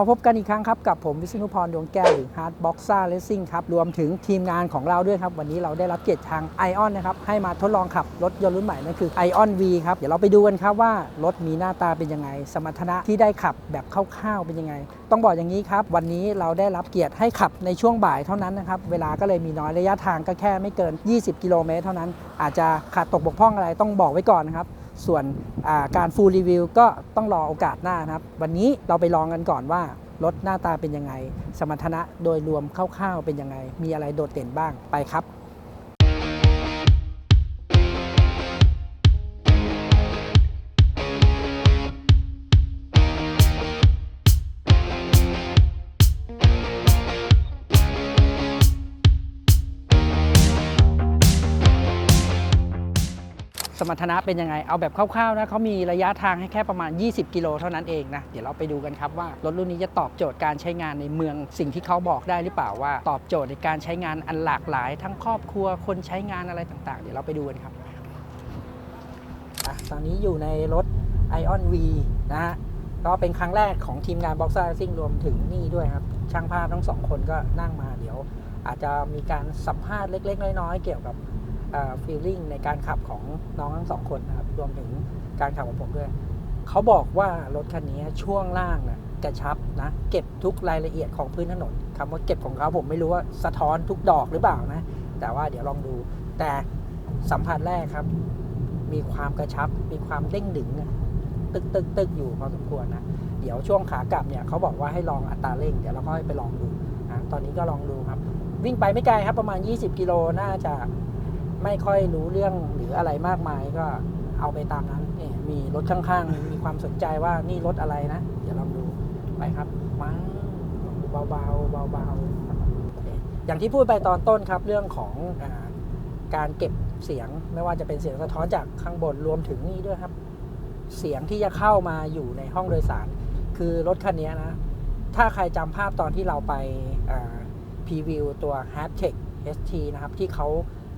มาพบกันอีกครั้งครับ กับผมวิศนุพรดวงแก้วหรือ Hard Boxer Racing ครับ รวมถึงทีมงานของเราด้วยครับ วันนี้เราได้รับเกียรติทาง Ion นะครับ ให้มาทดลองขับรถยนต์รุ่นใหม่ นั่นคือ Ion V ครับ เดี๋ยวเราไปดูกันครับว่า รถมีหน้าตาเป็นยังไง สมรรถนะที่ได้ขับแบบคร่าวๆเป็นยังไง ต้องบอกอย่างนี้ครับ วันนี้เราได้รับเกียรติให้ขับในช่วงบ่ายเท่านั้นนะครับเวลาก็เลยมีน้อยระยะทางก็แค่ไม่เกิน 20 กิโลเมตรเท่านั้น อาจจะขาดตกบกพร่องอะไรต้องบอกไว้ก่อนนะครับ ส่วนการฟูลรีวิวก็ต้องรอโอกาสหน้านะครับ วันนี้เราไปลองกันก่อนว่ารถหน้าตาเป็นยังไง สมรรถนะโดยรวมคร่าวๆเป็นยังไง มีอะไรโดดเด่นบ้างไปครับ มรรถนะเป็นยังไง เอาแบบคร่าวๆนะเขามีระยะทางให้แค่ประมาณ 20 กิโลเท่านั้นเองนะ เดี๋ยวเราไปดูกันครับว่ารถรุ่นนี้จะตอบโจทย์การใช้งานในเมืองสิ่งที่เขาบอกได้หรือเปล่าว่า ตอบโจทย์ในการใช้งานอันหลากหลาย ทั้งครอบครัวคนใช้งานอะไรต่างๆ เดี๋ยวเราไปดูกันครับอะตอนนี้อยู่ในรถ Ion V นะฮะก็เป็นครั้งแรกของทีมงาน Boxer Racing รวมถึงนี่ด้วยครับ ช่างภาพทั้งสองคนก็นั่งมาเดี๋ยว อาจจะมีการสัมภาษณ์เล็ก ๆ น้อยๆเกี่ยวกับ ฟีลลิ่งในการขับของน้องทั้งสองคนนะครับรวมถึงการขับของผมด้วยเขาบอกว่ารถคันนี้ช่วงล่างนะกระชับนะ เก็บทุกรายละเอียดของพื้นถนนคำว่าเก็บของเขาผมไม่รู้ว่าสะท้อนทุกดอกหรือเปล่านะ แต่ว่าเดี๋ยวลองดูแต่สัมผัสแรกครับ มีความกระชับ มีความเด้งดึงตึกตึกตึกอยู่พอสมควรนะ เดี๋ยวช่วงขากลับเนี่ยเขาบอกว่าให้ลองอัตราเร่ง เดี๋ยวเราก็ไปลองดูนะตอนนี้ก็ลองดูครับ วิ่งไปไม่ไกลครับประมาณ 20 กิโลน่าจะ ไม่ค่อยรู้เรื่องหรืออะไรมากมายก็เอาไปตามนั้นนี่มีรถข้างๆ มีความสนใจว่านี่รถอะไรนะ เดี๋ยวลองดูไปครับมาเบาๆเบาๆอเคอย่างที่พูดไปตอนต้นครับเรื่องของอการเก็บเสียงไม่ว่าจะเป็นเสียงสะท้อนจากข้างบนรวมถึงนี่ด้วยครับ เสียงที่จะเข้ามาอยู่ในห้องโดยสาร คือรถคันนี้นะ ถ้าใครจำภาพตอนที่เราไปพรีวิวตัว h a s t a g ST นะครับ ที่เขา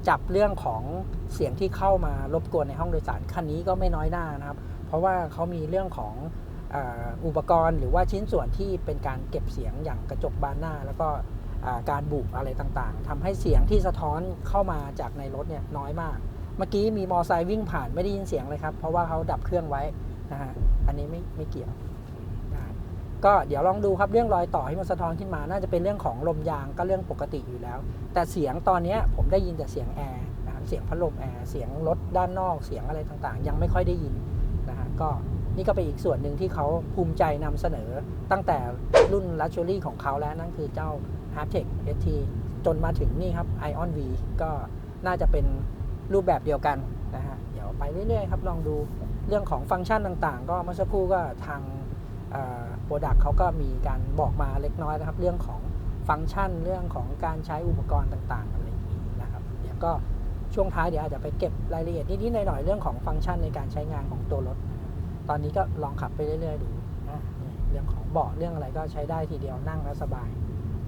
จับเรื่องของเสียงที่เข้ามารบกวนในห้องโดยสารคันนี้ก็ไม่น้อยหน้านะครับ เพราะว่าเขามีเรื่องของอ,อุปกรณ์หรือว่าชิ้นส่วนที่เป็นการเก็บเสียงอย่างกระจกบานหน้า แล้วก็การบุอะไรต่างๆทำให้เสียงที่สะท้อนเข้ามาจากในรถเนี่ยน้อยมาก เมื่อกี้มีมอไซค์วิ่งผ่านไม่ได้ยินเสียงเลยครับ เพราะว่าเขาดับเครื่องไว้นะฮะอันนี้ไม่ไม่เกี่ยว ก็เดี๋ยวลองดูครับเรื่องรอยต่อที่มันสะท้อนขึ้นมา น่าจะเป็นเรื่องของลมยางก็เรื่องปกติอยู่แล้ว แต่เสียงตอนนี้ผมได้ยินแต่เสียงแอร์นะครับเสียงพัดลมแอร์เสียงรถด้านนอกเสียงอะไรต่างๆ ยังไม่ค่อยได้ยินนะฮะก็นี่ก็เป็นอีกส่วนหนึ่งที่เขาภูมิใจนำเสนอตั้งแต่รุ่น Luxury ของเขาแล้วนั่นคือเจ้า h a r t e c ST จนมาถึงนี่ครับ Ion V ก็น่าจะเป็นรูปแบบเดียวกันนะฮะเดี๋ยวไปเรื่อยๆครับลองดูเรื่องของฟังก์ชันต่างๆ ก็เมื่อสักครู่ก็ทาง โปรดักต์เขาก็มีการบอกมาเล็กน้อยนะครับ เรื่องของฟังก์ชันเรื่องของการใช้อุปกรณ์ต่างๆอะไรอย่างนี้นะครับเดี๋ยวก็ช่วงท้ายเดี๋ยวอาจจะไปเก็บรายละเอียดนิดๆหน่อยๆเรื่องของฟังก์ชันในการใช้งานของตัวรถ ตอนนี้ก็ลองขับไปเรื่อยๆดูนะเรื่องของเบาะเรื่องอะไรก็ใช้ได้ทีเดียวนั่งแล้วสบาย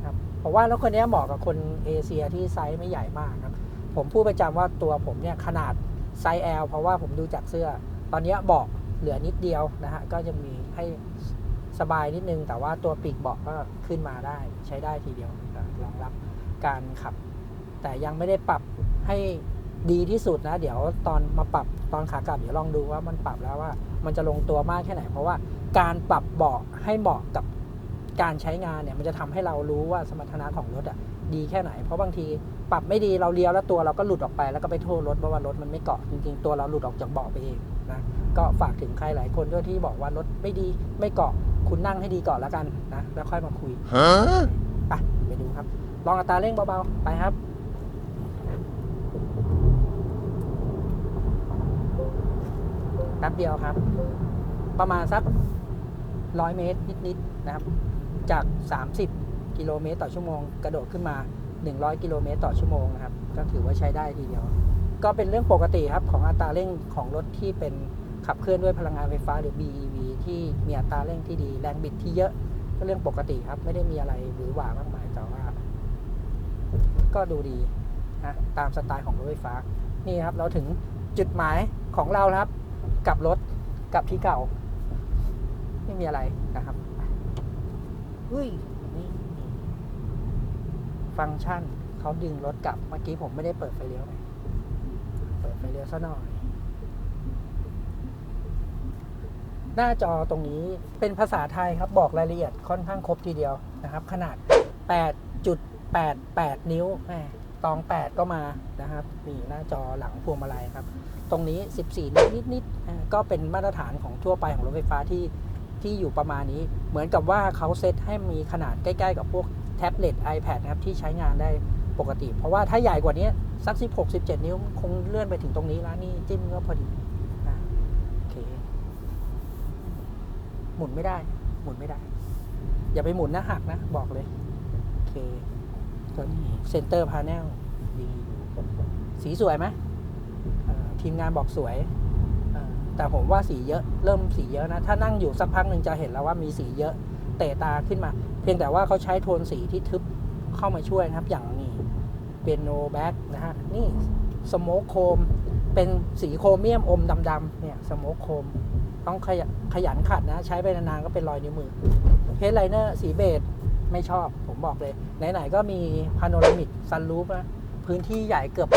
ครับผมว่ารถคนนี้เหมาะกับคนเอเชียที่ไซส์ไม่ใหญ่มากครับผมพูดประจำว่าตัวผมเนี่ยขนาดไซส์ L เพราะว่าผมดูจากเสื้อ ตอนนี้เบาะเหลือนิดเดียวนะฮะก็จะมี ให้สบายนิดนึง แต่ว่าตัวปีกเบาะก็ขึ้นมาได้ใช้ได้ทีเดียวรองรับการขับ แต่ยังไม่ได้ปรับให้ดีที่สุดนะ เดี๋ยวตอนมาปรับตอนขากลับเดี๋ยวลองดูว่ามันปรับแล้วว่า มันจะลงตัวมากแค่ไหน เพราะว่าการปรับเบาะให้เหมาะกับการใช้งานเนี่ยมันจะทำให้เรารู้ว่าสมรรถนะของรถอะดีแค่ไหน เพราะบางทีปรับไม่ดีเราเลี้ยวแล้วตัวเราก็หลุดออกไปแล้วก็ไปโทษรถเพราะว่ารถมันไม่เกาะจริงๆตัวเราหลุดออกจากเบาะไปเอง นะก็ฝากถึงใครหลายคนด้วยที่บอกว่ารถไม่ดีไม่เกาะคุณนั่งให้ดีก่อนแล้วกันนะแล้วค่อยมาคุยไปไปดูครับ ลองอัตราเร่งเบาๆ ไปครับแป๊บเดียวครับ ประมาณสักร้อยเมตรนิดๆนะครับ จาก 30 กิโลเมตรต่อชั่วโมง กระโดดขึ้นมา 100 กิโลเมตรต่อชั่วโมงนะครับ ก็ถือว่าใช้ได้ทีเดียว ก็เป็นเรื่องปกติครับของอัตราเร่งของรถที่เป็นขับเคลื่อนด้วยพลังงานไฟฟ้าหรือ BEV ที่มีอัตราเร่งที่ดีแรงบิดที่เยอะก็เรื่องปกติครับ ไม่ได้มีอะไรหรือหวามากมายแต่ว่า ก็ดูดีนะตามสไตล์ของรถไฟฟ้า นี่ครับ เราถึงจุดหมายของเราแล้วครับกลับรถกลับที่เก่า ไม่มีอะไรนะครับอุ้ยนี่ฟังก์ชันเขาดึงรถกลับเมื่อกี้ผมไม่ได้เปิดไฟเลี้ยวไง เปิดไฟเลี้ยวซะหน่อย หน้าจอตรงนี้เป็นภาษาไทยครับบอกรายละเอียดค่อนข้างครบทีเดียวนะครับ ขนาด 8.88 นิ้วแหม่ตอง 8 ก็มานะครับนี่หน้าจอหลังพวงมาลัยครับ ตรงนี้ 14 นิ้วนิดๆก็เป็นมาตรฐานของทั่วไปของรถไฟฟ้าที่ที่อยู่ประมาณนี้ เหมือนกับว่าเขาเซตให้มีขนาดใกล้ ๆ กับพวกแท็บเล็ต iPad นะครับที่ใช้งานได้ปกติ เพราะว่าถ้าใหญ่กว่านี้ สัก 16 17 นิ้ว คงเลื่อนไปถึงตรงนี้แล้วนี่จิ้มก็พอดีนะโอเค หมุนไม่ได้ หมุนไม่ได้ อย่าไปหมุนนะหักนะ บอกเลย โอเค ตัวนี้เซนเตอร์พา n นลดีสีสวยไหมทีมงานบอกสวย แต่ผมว่าสีเยอะ เริ่มสีเยอะนะ ถ้านั่งอยู่สักพักหนึ่งจะเห็นแล้วว่ามีสีเยอะ เตะตาขึ้นมา เพียงแต่ว่าเขาใช้โทนสีที่ทึบเข้ามาช่วยนะครับ อย่าง เปียโนแบ็กนะฮะ นี่สโมกโคม เป็นสีโครเมียมอมดำๆเนี่ยสโมกโคม ต้องขยขยันขัดนะ ใช้ไปนานๆก็เป็นรอยนิ้วมือเฮดไลเนอร์สีเบจไม่ชอบผมบอกเลย ไหนๆก็มีพาโนรามิกซันรูฟนะพื้นที่ใหญ่เกือบ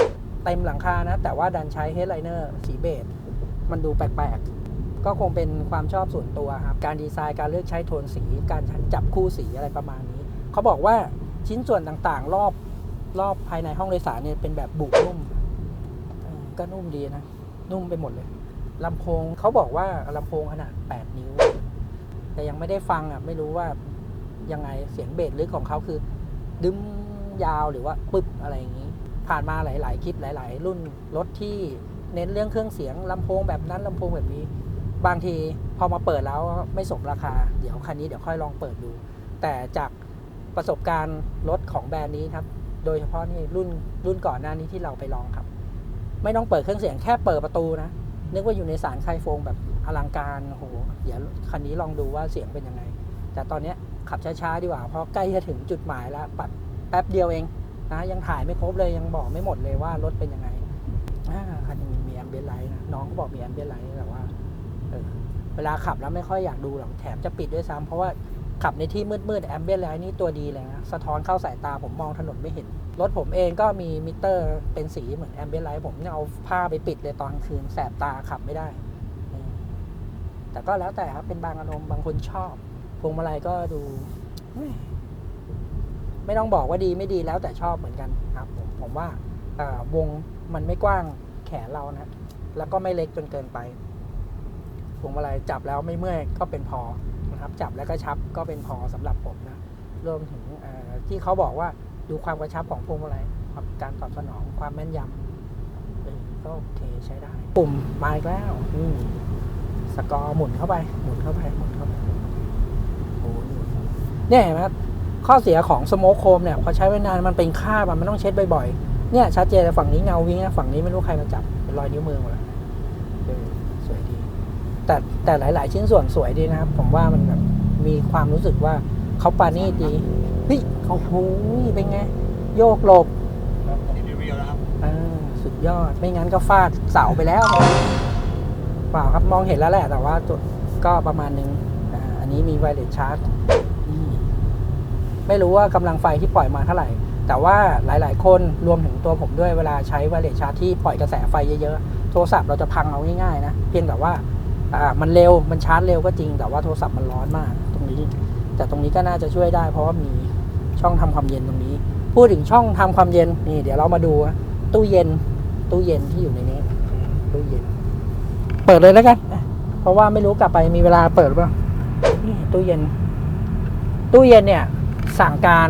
เต็มหลังคานะ แต่ว่าดันใช้เฮดไลเนอร์สีเบจมันดูแปลกๆ ก็คงเป็นความชอบส่วนตัวครับ การดีไซน์การเลือกใช้โทนสี การจับคู่สีอะไรประมาณนี้ เขาบอกว่าชิ้นส่วนต่างๆ รอบ รอบภายในห้องโดยสารเนี่ยเป็นแบบบุนุ่มก็นุ่มดีนะ นุ่มไปหมดเลยลำโพงเขาบอกว่าลำโพงขนาด 8 นิ้ว แต่ยังไม่ได้ฟังอะไม่รู้ว่ายังไงเสียงเบสลึกของเขาคือ ดึมยาวหรือว่าปึ๊บอะไรอย่างนี้ ผ่านมาหลาย ๆ คลิปหลาย ๆ รุ่นรถที่เน้นเรื่องเครื่องเสียงลำโพงแบบนั้นลำโพงแบบนี้ บางทีพอมาเปิดแล้วไม่สมราคา เดี๋ยวคันนี้เดี๋ยวค่อยลองเปิดดู แต่จากประสบการณ์รถของแบรนด์นี้ครับ โดยเฉพาะนี่รุ่นรุ่นก่อนหน้านี้ที่เราไปลองครับ ไม่ต้องเปิดเครื่องเสียงแค่เปิดประตูนะ นึกว่าอยู่ในสารไคโฟงแบบอลังการโอ้โหเดี๋ยวคันนี้ลองดูว่าเสียงเป็นยังไง แต่ตอนเนี้ยขับช้าๆดีกว่าเพราะใกล้จะถึงจุดหมายแล้วปัดแป๊บเดียวเองนะยังถ่ายไม่ครบเลยยังบอกไม่หมดเลยว่ารถเป็นยังไงอ่าคันนี้มีแอมเบียนไลท์นะน้องก็บอกมีแอมเบียนไลท์แต่ว่าเออเวลาขับแล้วไม่ค่อยอยากดูหรอกแถมจะปิดด้วยซ้ำเพราะว่า ขับในที่มืดๆแอมเบียนไลท์นี่ตัวดีเลยนะสะท้อนเข้าสายตาผมมองถนนไม่เห็น รถผมเองก็มีมิเตอร์เป็นสีเหมือนแอมเบียนไลท์ผมเนี่ยเอาผ้าไปปิดเลยตอนกลางคืนแสบตาขับไม่ได้ แต่ก็แล้วแต่ครับ เป็นบางอารมณ์บางคนชอบพวงมาลัยก็ดู ไม่ต้องบอกว่าดีไม่ดีแล้วแต่ชอบเหมือนกันครับผมผมว่าวงมันไม่กว้างแขนเรานะ แล้วก็ไม่เล็กจนเกินไปพวงมาลัยจับแล้วไม่เมื่อยก็เป็นพอ นะครับจับแล้วก็ชับก็เป็นพอสำหรับผมนะรวมถึงที่เขาบอกว่าดูความกระชับของพวงมาลัยการตอบสนองความแม่นยำก็โอเคใช้ได้ ปุ่มมาอีกแล้วอืสกอร์หมุนเข้าไป หมุนเข้าไปหมุนเข้าไปโอ้ยเนี่ยเห็นไหมข้อเสียของสโมคโคมเนี่ยพอใช้ไว้นานมันเป็นคราบมันต้องเช็ดบ่อยๆเนี่ยชัดเจนเลยฝั่งนี้เงาวิ่งนะฝั่งนี้ไม่รู้ใครมาจับเป็นรอยนิ้วมือหมดเลยเออสวยดี แต่แต่หลาย ๆ ชิ้นส่วนสวยดีนะครับ ผมว่ามันแบบมีความรู้สึกว่าเขาปานี่ดีเฮ้ยโอ้โหเป็นไง โยกหลบครับอันนี้รีวิวแล้วครับอ่าสุดยอดไม่งั้นก็ฟาดเสาไปแล้วเปล่าครับมองเห็นแล้วแหละ แต่ว่าตัวก็ประมาณนึงอ่าอันนี้มีไวเลสชาร์จไม่รู้ว่ากำลังไฟที่ปล่อยมาเท่าไหร่ แต่ว่าหลาย ๆ คนรวมถึงตัวผมด้วยเวลาใช้ไวเลสชาร์จที่ปล่อยกระแสไฟเยอะ ๆ โทรศัพท์เราจะพังเอาง่าย ๆ นะ เพียงแต่ว่า อ่ามันเร็วมันชาร์จเร็วก็จริง แต่ว่าโทรศัพท์มันร้อนมากตรงนี้ แต่ตรงนี้ก็น่าจะช่วยได้ เพราะว่ามีช่องทำความเย็นตรงนี้ พูดถึงช่องทำความเย็นนี่เดี๋ยวเรามาดูตู้เย็นตู้เย็นที่อยู่ในนี้ตู้เย็น เปิดเลยแล้วกันเพราะว่าไม่รู้กลับไปมีเวลาเปิดหรือเปล่านี่ตู้เย็น ตู้เย็นเนี่ย สั่งการ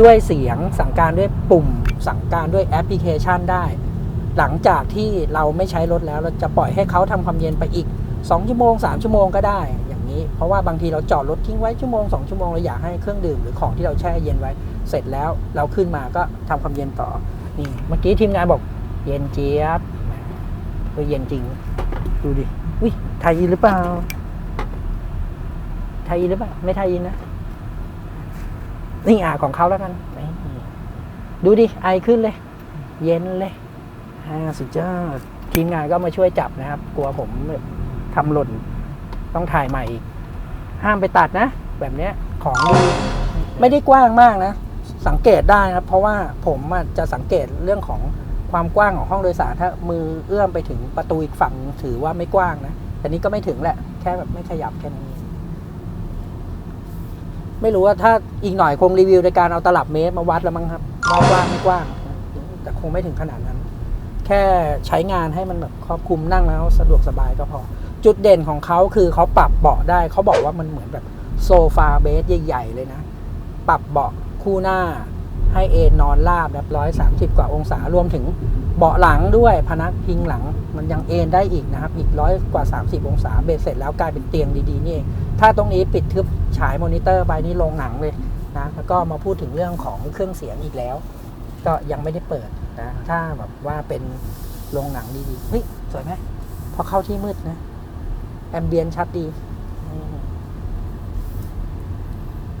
ด้วยเสียง สั่งการด้วยปุ่ม สั่งการด้วยแอปพลิเคชันได้ หลังจากที่เราไม่ใช้รถแล้วเราจะปล่อยให้เขาทำความเย็นไปอีก 2 ชั่วโมง 3 ชั่วโมงก็ได้อย่างนี้ เพราะว่าบางทีเราจอดรถทิ้งไว้ชั่วโมง 2 ชั่วโมงเราอยากให้เครื่องดื่มหรือของที่เราแช่เย็นไว้ เสร็จแล้วเราขึ้นมาก็ทำความเย็นต่อนี่เมื่อกี้ทีมงานบอกเย็นเจี๊ยบก็เย็นจริง ดูดิอุ้ยไทยหรือเปล่าไทยหรือเปล่าไม่ไทยนะนี่อ่าของเขาแล้วกัน ดูดิไอขึ้นเลย เย็นเลย อ่าสุดยอดทีมงานก็มาช่วยจับนะครับ กลัวผมแบบทำหล่นต้องถ่ายใหม่อีก ห้ามไปตัดนะ แบบเนี้ยของดีไม่ได้กว้างมากนะ สังเกตได้นะครับ เพราะว่าผมอะจะสังเกตเรื่องของความกว้างของห้องโดยสารถ้ามือเอื้อมไปถึงประตูอีกฝั่งถือว่าไม่กว้างนะ แต่นี้ก็ไม่ถึงแหละ แค่แบบไม่ขยับแค่นั้นเองไม่รู้ว่าถ้าอีกหน่อยคงรีวิวในการเอาตลับเมตรมาวัดแล้วมั้งครับว่ากว้างไม่กว้าง แต่คงไม่ถึงขนาดนั้น แค่ใช้งานให้มันแบบครอบคลุมนั่งแล้วสะดวกสบายก็พอ จุดเด่นของเขาคือเขาปรับเบาะได้เขาบอกว่ามันเหมือนแบบโซฟาเบสใหญ่ๆเลยนะ ปรับเบาะคู่หน้าให้เอนนอนราบแบบร้อยสามสิบกว่าองศารวมถึงเบาะหลังด้วยพนักพิงหลังมันยังเอนได้อีกนะครับ อีกร้อยกว่า 30 องศาเบสเสร็จแล้วกลายเป็นเตียงดีๆนี่เองถ้าตรงนี้ปิดทึบฉายมอนิเตอร์ไปนี่ลงหนังเลยนะแล้วก็มาพูดถึงเรื่องของเครื่องเสียงอีกแล้ว ก็ยังไม่ได้เปิด นะถ้าแบบว่าเป็นโรงหนังดีๆเฮ้ยสวยไหมพอเข้าที่มืดนะ แอมเบียนชัดดี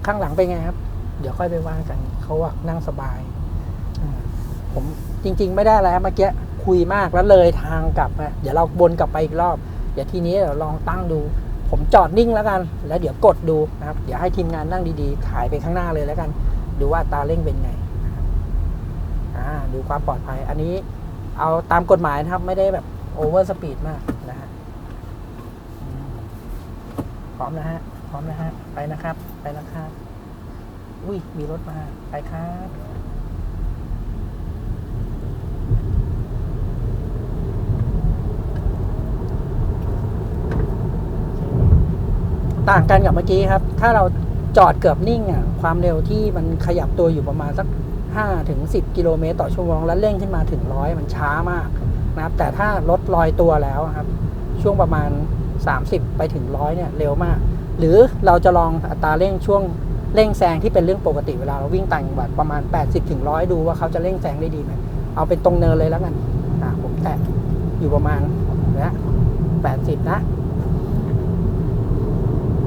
ข้างหลังเป็นไงครับ เดี๋ยวค่อยไปว่ากันเขาว่านั่งสบายผมจริง ๆ ไม่ได้อะไรเมื่อกี้คุยมากแล้วเลยทางกลับนะเดี๋ยวเราวนกลับไปอีกรอบ เดี๋ยวทีนี้เดี๋ยวลองตั้งดู ผมจอดนิ่งแล้วกัน แล้วเดี๋ยวกดดูนะครับ เดี๋ยวให้ทีมงานนั่งดีๆ ถ่ายไปข้างหน้าเลยแล้วกัน ดูว่าตาเร่งเป็นไง ดูความปลอดภัย อันนี้เอาตามกฎหมายนะครับ ไม่ได้แบบโอเวอร์สปีดมากนะฮะพร้อมนะฮะพร้อมนะฮะไปนะครับ ไปนะครับอุ้ยมีรถมาไปครับต่างกันกับเมื่อกี้ครับ ถ้าเราจอดเกือบนิ่งอะ ความเร็วที่มันขยับตัวอยู่ประมาณสัก 5ถึง10 กิโลเมตรต่อชั่วโมง แล้วเร่งขึ้นมาถึงร้อยมันช้ามากนะครับ แต่ถ้ารถลอยตัวแล้วครับ ช่วงประมาณ 30 ไปถึงร้อยเนี่ยเร็วมาก หรือเราจะลองอัตราเร่งช่วงเร่งแซงที่เป็นเรื่องปกติเวลาเราวิ่งต่างจังหวัดประมาณ 80ถึงร้อยดูว่าเขาจะเร่งแซงได้ดีไหมเอาเป็นตรงเนินเลยแล้วกันผมแตะอยู่ประมาณนะ80 นะ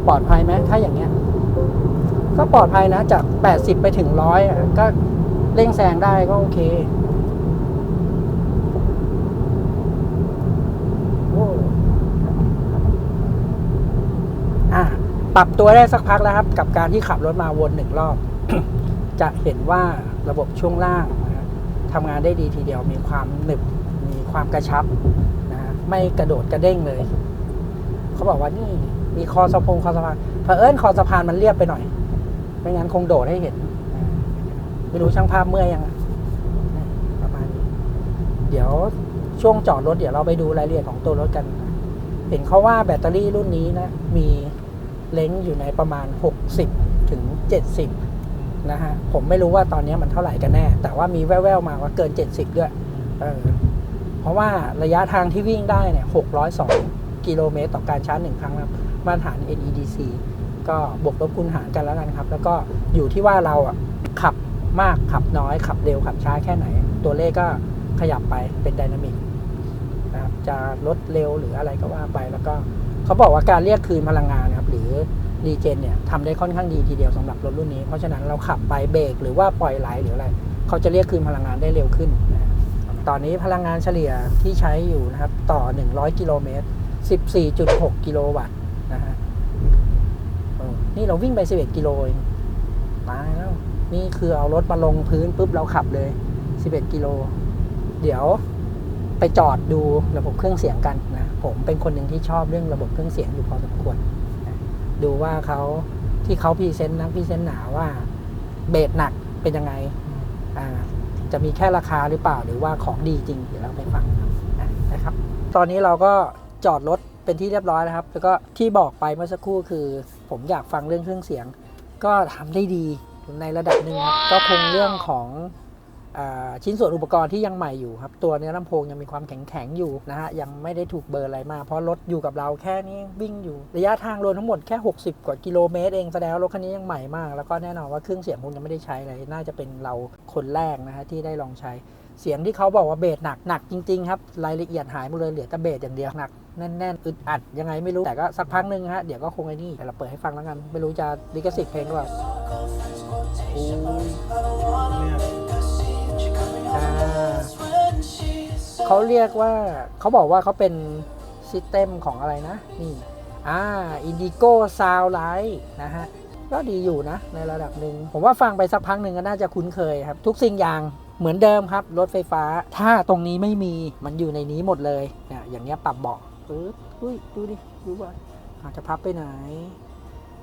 ปลอดภัยไหมถ้าอย่างเงี้ยก็ปลอดภัยนะจาก 80 ไปถึงร้อยก็ เร่งแซงได้ก็โอเคโอ้อะปรับตัวได้สักพักแล้วครับ กับการที่ขับรถมาวนหนึ่งรอบ จะเห็นว่าระบบช่วงล่างนะทำงานได้ดีทีเดียวมีความหนึบมีความกระชับนะไม่กระโดดกระเด้งเลย เขาบอกว่านี่มีคอสะพงคอสะพานเผอิญคอสะพานมันเรียบไปหน่อย ไม่งั้นคงโดดให้เห็น ไม่รู้ช่างภาพเมื่อยยังประมาณนี้ เดี๋ยวช่วงจอดรถเดี๋ยวเราไปดูรายละเอียดของตัวรถกันนะเห็นเขาว่าแบตเตอรี่รุ่นนี้นะ มีเล้งอยู่ในประมาณ 60 ถึง 70 นะฮะ ผมไม่รู้ว่าตอนนี้มันเท่าไหร่กันแน่ แต่ว่ามีแว่วๆมาว่าเกิน 70 ด้วยเออเพราะว่าระยะทางที่วิ่งได้เนี่ย 602 กิโลเมตรต่อการชาร์จหนึ่งครั้งนะครับมาตรฐาน NEDC ก็บวกลบคูณหารกันแล้วกันครับ แล้วก็อยู่ที่ว่าเราอะขับ มากขับน้อยขับเร็วขับช้าแค่ไหน ตัวเลขก็ขยับไปเป็นไดนามิกนะครับจะลดเร็วหรืออะไรก็ว่าไปแล้วก็เขาบอกว่าการเรียกคืนพลังงานนะครับหรือรีเจนเนี่ยทำได้ค่อนข้างดีทีเดียวสำหรับรถรุ่นนี้ เพราะฉะนั้นเราขับไปเบรกหรือว่าปล่อยไหลหรืออะไร เขาจะเรียกคืนพลังงานได้เร็วขึ้นนะตอนนี้พลังงานเฉลี่ยที่ใช้อยู่นะครับต่อ 100 กิโลเมตร 14.6 กิโลวัตต์นะฮะนี่เราวิ่งไป 11 กิโลเองตายแล้ว นี่คือเอารถมาลงพื้นปุ๊บเราขับเลย 11 กิโล เดี๋ยวไปจอดดูระบบเครื่องเสียงกันนะ ผมเป็นคนหนึ่งที่ชอบเรื่องระบบเครื่องเสียงอยู่พอสมควรนะดูว่าเขาที่เขาพรีเซนต์นะพรีเซนต์หนาว่าเบสหนักเป็นยังไง อ่า จะมีแค่ราคาหรือเปล่าหรือว่าของดีจริง เดี๋ยวเราไปฟังนะครับ ตอนนี้เราก็จอดรถเป็นที่เรียบร้อยแล้วครับ แล้วก็ที่บอกไปเมื่อสักครู่คือ ผมอยากฟังเรื่องเครื่องเสียง ก็ทำได้ดี ในระดับหนึ่งครับก็คงเรื่องของอาชิ้นส่วนอุปกรณ์ที่ยังใหม่อยู่ครับ ตัวเนื้อลำโพงยังมีความแข็งแข็งๆอยู่นะฮะ ยังไม่ได้ถูกเบอร์อะไรมาก เพราะรถอยู่กับเราแค่นี้วิ่งอยู่ ระยะทางรวมทั้งหมดแค่ 60 กว่ากิโลเมตรเองแสดงว่ารถคันนี้ยังใหม่มาก แล้วก็แน่นอนว่าเครื่องเสียงคงยังไม่ได้ใช้เลย น่าจะเป็นเราคนแรกนะฮะที่ได้ลองใช้ เสียงที่เขาบอกว่าเบสหนักหนักจริงๆครับ รายละเอียดหายหมดเลยเหลือแต่เบสอย่างเดียวหนัก แน่นๆอึดอัดยังไงไม่รู้แต่ก็สักพักหนึ่งฮะเดี๋ยวก็คงไอ้นี่แต่เราเปิดให้ฟังแล้วกัน ไม่รู้จะลิขสิทธิ์เพลงหรือเปล่าโอ้เขาเรียกว่าเขาบอกว่าเขาเป็นซิสเต็มของอะไรนะ นี่อ่า Indigo Sound Light นะฮะ ก็ดีอยู่นะ ในระดับหนึ่ง ผมว่าฟังไปสักพักหนึ่งก็น่าจะคุ้นเคยครับ ทุกสิ่งอย่างเหมือนเดิมครับ รถไฟฟ้า ถ้าตรงนี้ไม่มีมันอยู่ในนี้หมดเลยเนี่ยอย่างเงี้ยปรับเบาะ ปึ๊บอุ้ยดูดิดูบ่อยอาจจะพับไปไหน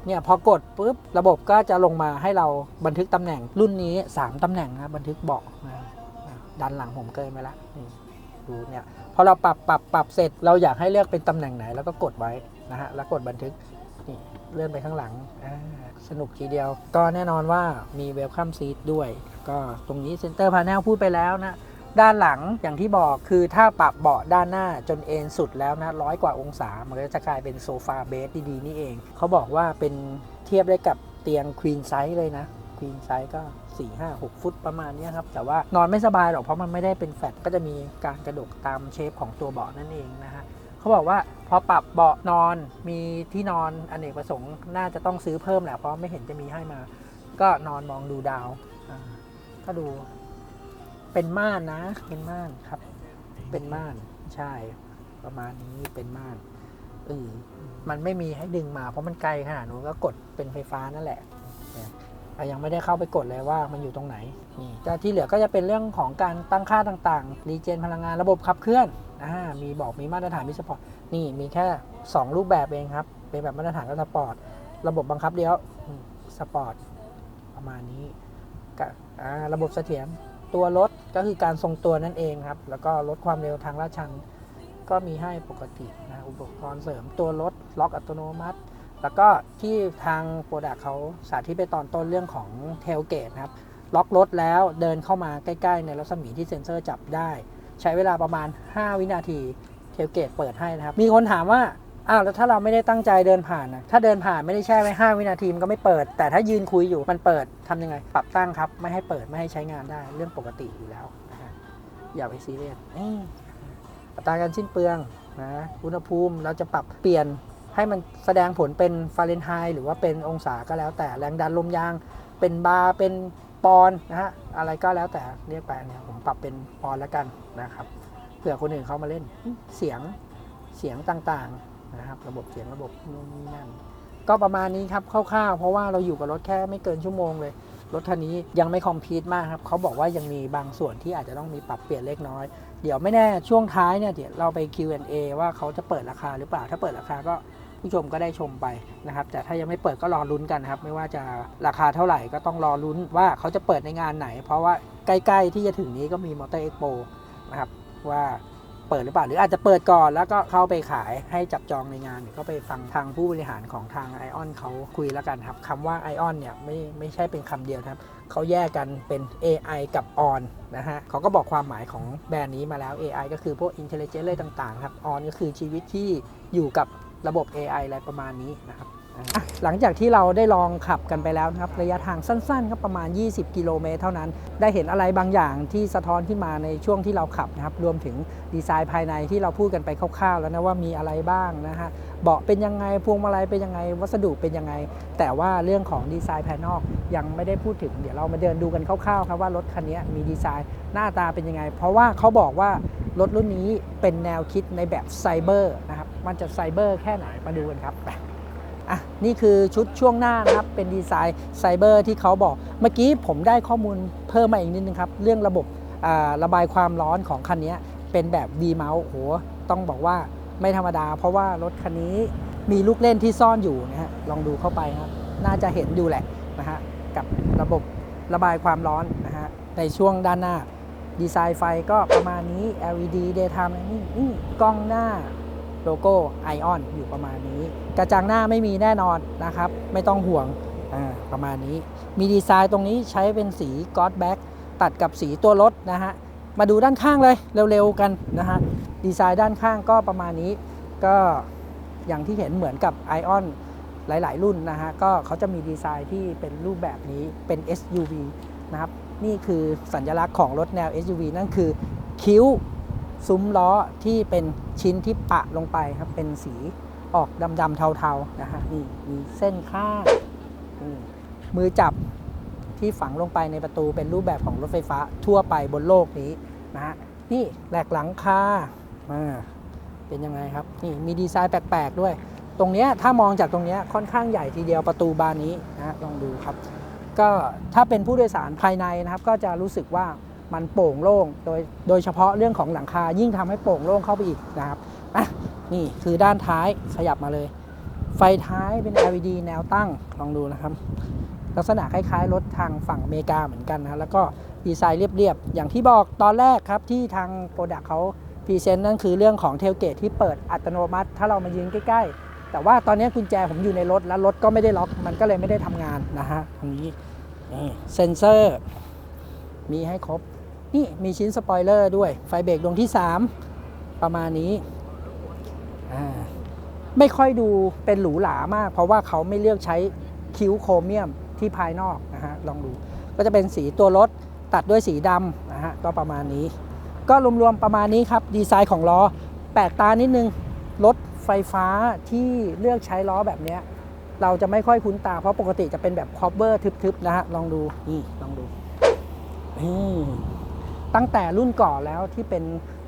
เนี่ยพอกดปุ๊บระบบก็จะลงมาให้เราบันทึกตำแหน่งรุ่นนี้ 3ตำแหน่งนะบันทึกเบาะนะดันหลังผมเกินไปละดูเนี่ยพอเราปรับปรับปรับเสร็จเราอยากให้เลือกเป็นตำแหน่งไหน แล้วก็กดไว้นะฮะแล้วกดบันทึกนี่เลื่อนไปข้างหลังสนุกทีเดียว ก็แน่นอนว่ามีเวลคัมซีทด้วย ก็ตรงนี้เซ็นเตอร์พา n นลพูดไปแล้วนะ ด้านหลังอย่างที่บอกคือถ้าปรับเบาะด้านหน้าจนเอนสุดแล้วนะร้อยกว่าองศา มันก็จะกลายเป็นโซฟาเบสดีๆ นี่เอง เขาบอกว่าเป็นเทียบได้กับเตียงควีนไซส์เลยนะควีนไซส์ก็ 4 5 6 ฟุตประมาณนี้ครับ แต่ว่านอนไม่สบายหรอก เพราะมันไม่ได้เป็นแฟตก็จะมีการกระดกตามเชฟของตัวเบาะนั่นเองนะฮะเขาบอกว่าพอปรับเบาะนอนมีที่นอนอเนกประสงค์น่าจะต้องซื้อเพิ่มแหละเพราะไม่เห็นจะมีให้มา ก็นอนมองดูดาวก็ดู เป็นม่านนะ เป็นม่านครับ เป็นม่านใช่ ประมาณนี้เป็นม่านเออมันไม่มีให้ดึงมาเพราะมันไกลขนาดนู้นก็กดเป็นไฟฟ้านั่นแหละยแต่ยังไม่ได้เข้าไปกดเลยว่ามันอยู่ตรงไหนนี่แต่ที่เหลือก็จะเป็นเรื่องของการตั้งค่าต่างๆ รีเจนพลังงานระบบขับเคลื่อนอ่ามีบอกมีมาตรฐานมีสปอร์ตนี่มีแค่ 2 รูปแบบเองครับ เป็นแบบมาตรฐานกับสปอร์ตระบบบังคับเลี้ยวสปอร์ตประมาณนี้กับระบบเสถียร ตัวรถก็คือการทรงตัวนั่นเองครับ แล้วก็ลดความเร็วทางลาดชัน ก็มีให้ปกตินะอุปกรณ์เสริมตัวรถล็อกอัตโนมัติ แล้วก็ที่ทางโปรดักเขาสาธิตไปตอนต้นเรื่องของเทลเกตนะครับล็อกรถแล้วเดินเข้ามาใกล้ ๆ ในรัศมีที่เซ็นเซอร์จับได้ ใช้เวลาประมาณ 5 วินาทีเทลเกตเปิดให้นะครับ มีคนถามว่า อ้าวแล้วถ้าเราไม่ได้ตั้งใจเดินผ่านนะถ้าเดินผ่านไม่ได้แช่ไว้ 5 วินาทีมันก็ไม่เปิด แต่ถ้ายืนคุยอยู่มันเปิดทำยังไง ปรับตั้งครับ ไม่ให้เปิดไม่ให้ใช้งานได้เรื่องปกติอยู่แล้วนะฮะอย่าไปซีเรียสอัตราการสิ้นเปลืองนะอุณหภูมิเราจะปรับเปลี่ยนให้มันแสดงผลเป็นฟาเรนไฮต์หรือว่าเป็นองศาก็แล้วแต่แรงดันลมยาง เป็นบาร์เป็นปอนด์นะฮะอะไรก็แล้วแต่เรียกไปเนี่ยผมปรับเป็นปอนด์แล้วกันนะครับเผื่อคนอื่นเขามาเล่นเสียงเสียงต่างๆ นะครับ ระบบเสียงระบบนู่นนี่นั่น ก็ประมาณนี้ครับคร่าวๆเพราะว่าเราอยู่กับรถแค่ไม่เกินชั่วโมงเลย รถคันนี้ยังไม่คอมพลีทมากครับเขาบอกว่ายังมีบางส่วนที่อาจจะต้องมีปรับเปลี่ยนเล็กน้อย เดี๋ยวไม่แน่ช่วงท้ายเนี่ยเดี๋ยวเราไป Q&A ว่าเขาจะเปิดราคาหรือเปล่าถ้าเปิดราคาก็ผู้ชมก็ได้ชมไปนะครับ แต่ถ้ายังไม่เปิดก็รอลุ้นกันครับ ไม่ว่าจะราคาเท่าไหร่ก็ต้องรอลุ้นว่าเขาจะเปิดในงานไหน เพราะว่าใกล้ ๆ ที่จะถึงนี้ก็มีมอเตอร์เอ็กโปนะครับว่า เปิดหรือเปล่าหรืออาจจะเปิดก่อนแล้วก็เข้าไปขายให้จับจองในงานเดี๋ยวก็ไปฟังทางผู้บริหารของทางไอออนเขาคุยแล้วกันครับคำว่าไอออนเนี่ยไม่ไม่ใช่เป็นคำเดียวครับเขาแยกกันเป็น AI กับ On นะฮะเขาก็บอกความหมายของแบรนด์นี้มาแล้ว AI ก็คือพวก Intelligence อะไรต่างๆครับ On ก็คือชีวิตที่อยู่กับระบบ AI อะไรประมาณนี้นะครับ หลังจากที่เราได้ลองขับกันไปแล้วนะครับ ระยะทางสั้นๆครับประมาณ 20 กิโลเมตรเท่านั้น ได้เห็นอะไรบางอย่างที่สะท้อนขึ้นมาในช่วงที่เราขับนะครับ รวมถึงดีไซน์ภายในที่เราพูดกันไปคร่าวๆ แล้วนะว่ามีอะไรบ้างนะฮะ เบาะเป็นยังไง พวงมาลัยเป็นยังไง วัสดุเป็นยังไง แต่ว่าเรื่องของดีไซน์ภายนอกยังไม่ได้พูดถึง เดี๋ยวเรามาเดินดูกันคร่าวๆครับว่ารถคันนี้มีดีไซน์หน้าตาเป็นยังไง เพราะว่าเขาบอกว่ารถรุ่นนี้เป็นแนวคิดในแบบไซเบอร์นะครับ มันจะไซเบอร์แค่ไหนมาดูกันครับไป อะนี่คือชุดช่วงหน้านะครับเป็นดีไซน์ไซเบอร์ที่เขาบอก เมื่อกี้ผมได้ข้อมูลเพิ่มมาอีกนิดนึงครับ เรื่องระบบระบายความร้อนของคันนี้เป็นแบบ V mount โหต้องบอกว่าไม่ธรรมดา เพราะว่ารถคันนี้มีลูกเล่นที่ซ่อนอยู่นะฮะลองดูเข้าไปครับ น่าจะเห็นอยู่แหละนะฮะกับระบบระบายความร้อนนะฮะในช่วงด้านหน้า ดีไซน์ไฟก็ประมาณนี้ LED daytime นี่นี่กล้องหน้า โลโก้ไอออนอยู่ประมาณนี้ กระจังหน้าไม่มีแน่นอนนะครับ ไม่ต้องห่วงประมาณนี้ มีดีไซน์ตรงนี้ใช้เป็นสีก o อ b แบ็กตัดกับสีตัวรถนะฮะ มาดูด้านข้างเลยเร็วๆกันนะฮะ ดีไซน์ด้านข้างก็ประมาณนี้ ก็อย่างที่เห็นเหมือนกับ Ion หลาย ๆ รุ่นนะฮะ ก็เขาจะมีดีไซน์ที่เป็นรูปแบบนี้เป็น SUV นะครับ นี่คือสัญลักษณ์ของรถแนว SUV นั่นคือคิ้ว ซุ้มล้อที่เป็นชิ้นที่ปะลงไปครับ เป็นสีออกดำๆเทาๆนะฮะนี่มีเส้นข้างมือจับที่ฝังลงไปในประตูเป็นรูปแบบของรถไฟฟ้าทั่วไปบนโลกนี้นะฮะนี่แหลกหลังคาอ่าเป็นยังไงครับนี่มีดีไซน์แปลกๆด้วย ตรงนี้ถ้ามองจากตรงนี้ค่อนข้างใหญ่ทีเดียวประตูบานนี้นะลองดูครับ ก็ถ้าเป็นผู้โดยสารภายในนะครับ ก็จะรู้สึกว่า มันโป่งโล่งโดยโดยเฉพาะเรื่องของหลังคายิ่งทำให้โป่งโล่งเข้าไปอีกนะครับอะนี่คือด้านท้ายขยับมาเลย ไฟท้ายเป็น LED แนวตั้งลองดูนะครับ ลักษณะคล้ายๆรถทางฝั่งอเมริกาเหมือนกันนะแล้วก็ดีไซน์เรียบๆ อย่างที่บอกตอนแรกครับที่ทางโปรดักเขาพรีเซนต์นั่นคือเรื่องของเทลเกตที่เปิดอัตโนมัติ ถ้าเรามายืนใกล้ๆ แต่ว่าตอนนี้กุญแจผมอยู่ในรถ แล้วรถก็ไม่ได้ล็อกมันก็เลยไม่ได้ทำงานนะฮะตรงนี้เซนเซอร์มีให้ครบ นี่มีชิ้นสปอยเลอร์ด้วย ไฟเบรกดวงที่ 3 ประมาณนี้ ไม่ค่อยดูเป็นหรูหรามาก เพราะว่าเขาไม่เลือกใช้คิ้วโครเมียมที่ภายนอกนะฮะ ลองดู ก็จะเป็นสีตัวรถตัดด้วยสีดำนะฮะ ก็ประมาณนี้ ก็รวมๆประมาณนี้ครับ ดีไซน์ของล้อแปลกตานิดนึง รถไฟฟ้าที่เลือกใช้ล้อแบบเนี้ยเราจะไม่ค่อยคุ้นตา เพราะปกติจะเป็นแบบคอ v เ r อร์ทึบๆนะฮะ ลองดู นี่ ลองดูนี่ ตั้งแต่รุ่นก่อนแล้วที่เป็น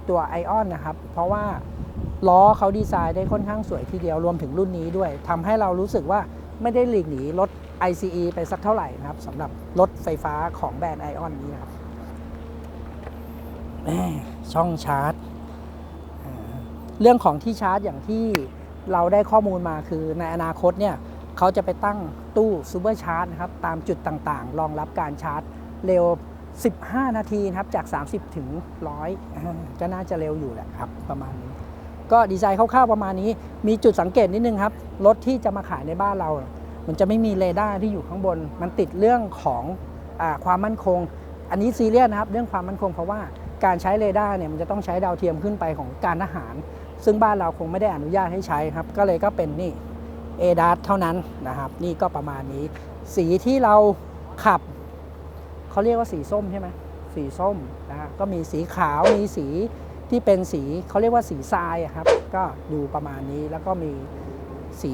ตัวไอออนนะครับ เพราะว่าล้อเขาดีไซน์ได้ค่อนข้างสวยทีเดียวรวมถึงรุ่นนี้ด้วยทำให้เรารู้สึกว่าไม่ได้หลีกหนีรถ ICE ไปสักเท่าไหร่นะครับสำหรับรถไฟฟ้าของแบรนด์ไอออนนี้ครับช่องชาร์จ เรื่องของที่ชาร์จอย่างที่เราได้ข้อมูลมาคือในอนาคตเนี่ยเขาจะไปตั้งตู้ซูเปอร์ชาร์จนะครับตามจุดต่างๆ รองรับการชาร์จเร็ว 15 นาทีครับจาก 30 ถึง 100อ่าก็น่าจะเร็วอยู่แหละครับประมาณนี้ ก็ดีไซน์คร่าวๆประมาณนี้ มีจุดสังเกตนิดนึงครับ รถที่จะมาขายในบ้านเรา มันจะไม่มีเรดาร์ที่อยู่ข้างบน มันติดเรื่องของอความมั่นคง อันนี้ซีเรียสนะครับ เรื่องความมั่นคงเพราะว่าการใช้เรดาร์เนี่ยมันจะต้องใช้ดาวเทียมขึ้นไปของการทหาร ซึ่งบ้านเราคงไม่ได้อนุญาตให้ใช้ครับ ก็เลยก็เป็นนี่เอดาเท่านั้นนะครับ นี่ก็ประมาณนี้ สีที่เราขับ เขาเรียกว่าสีส้มใช่ไหมสีส้มนะฮะก็มีสีขาวมีสีที่เป็นสีเขาเรียกว่าสีทรายครับ ก็อยู่ประมาณนี้แล้วก็มีสี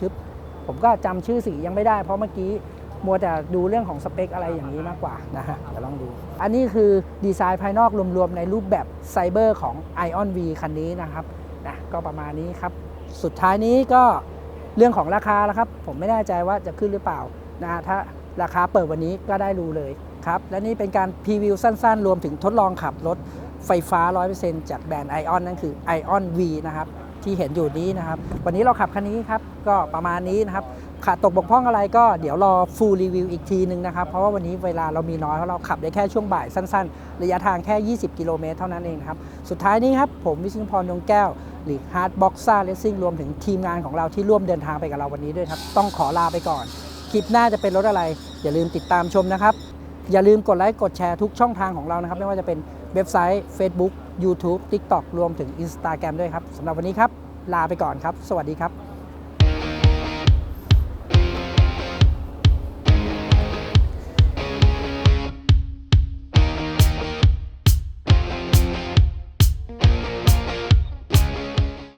ทึบๆผมก็จำชื่อสียังไม่ได้ เพราะเมื่อกี้มัวแต่ดูเรื่องของสเปคอะไรอย่างนี้มากกว่านะฮะเดี๋ยวลองดู อันนี้คือดีไซน์ภายนอกรวมๆ ในรูปแบบไซเบอร์ของ Ion V คันนี้นะครับนะก็ประมาณนี้ครับ สุดท้ายนี้ก็เรื่องของราคาแล้วครับ ผมไม่แน่ใจว่าจะขึ้นหรือเปล่านะถ้า ราคาเปิดวันนี้ก็ได้รู้เลยครับ และนี่เป็นการพรีวิวสั้นๆ รวมถึงทดลองขับรถไฟฟ้า 100%จากแบรนด์ Ion นั่นคือ Ion V นะครับ ที่เห็นอยู่นี้นะครับ วันนี้เราขับคันนี้ครับ ก็ประมาณนี้นะครับขาดตกบกพร่องอะไรก็เดี๋ยวรอฟูลรีวิวอีกทีนึงนะครับ เพราะว่าวันนี้เวลาเรามีน้อยเพราะเราขับได้แค่ช่วงบ่ายสั้นๆ ระยะทางแค่ 20 กิโลเมตรเท่านั้นเองครับ สุดท้ายนี้ครับ ผมวิชิงพรดวงแก้ว หรือ Hard Boxer Racing รวมถึงทีมงานของเราที่ร่วมเดินทางไปกับเราวันนี้ด้วยครับ ต้องขอลาไปก่อน คลิปหน้าจะเป็นรถอะไร อย่าลืมติดตามชมนะครับ อย่าลืมกดไลค์กดแชร์ทุกช่องทางของเรานะครับ ไม่ว่าจะเป็นเว็บไซต์ Facebook YouTube TikTok รวมถึง Instagram ด้วยครับสำหรับวันนี้ครับ ลาไปก่อนครับ สวัสดีครับ